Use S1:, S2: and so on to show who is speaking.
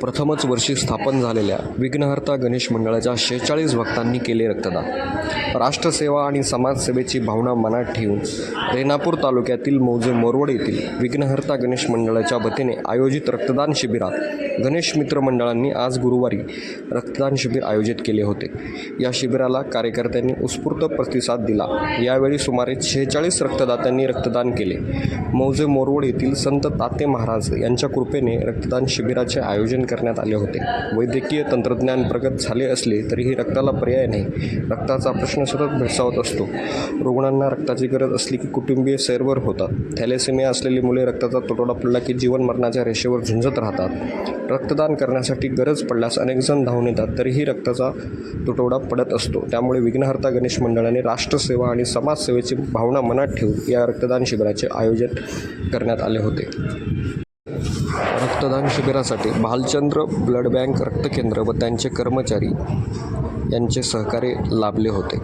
S1: प्रथमच वर्षी स्थापन झालेल्या विघ्नहर्ता गणेश मंडळाच्या शेहेचाळीस भक्तांनी केले रक्तदान. राष्ट्रसेवा आणि समाजसेवेची भावना मनात ठेवून रेणापूर तालुक्यातील मौजे मोरवड येथील विघ्नहर्ता गणेश मंडळाच्या वतीने आयोजित रक्तदान शिबिरात गणेश मित्र मंडळांनी आज गुरुवारी रक्तदान शिबिर आयोजित केले होते. या शिबिराला कार्यकर्त्यांनी उत्स्फूर्त प्रतिसाद दिला. यावेळी सुमारे शेहेचाळीस रक्तदात्यांनी रक्तदान केले. मौजे मोरवड येथील संत ताते महाराज यांच्या कृपेने रक्तदान शिबिराचे आयोजन करण्यात आले होते. वैद्यकीय तंत्रज्ञान प्रगत झाले असले तरीही रक्ताला पर्याय नाही. रक्ताचा प्रश्न सतत भेडसावत असतो. रुग्णांना रक्ताची गरज असली की कुटुंबीय सैरवर होतात. थॅलेसेमिया असलेली मुले रक्ताचा तुटवडा पडला की जीवन मरणाच्या रेषेवर झुंजत राहतात. रक्तदान करण्यासाठी गरज पडल्यास अनेकजण धावून येतात तरीही रक्ताचा तुटवडा पडत असतो. त्यामुळे विघ्नहर्ता गणेश मंडळाने राष्ट्रसेवा आणि समाजसेवेची भावना मनात ठेवून या रक्तदान शिबिराचे आयोजन करण्यात आले होते. रक्तदान शिबिरासाठी भालचंद्र ब्लड बँक रक्तकेंद्र व त्यांचे कर्मचारी यांचे सहकार्य लाभले होते.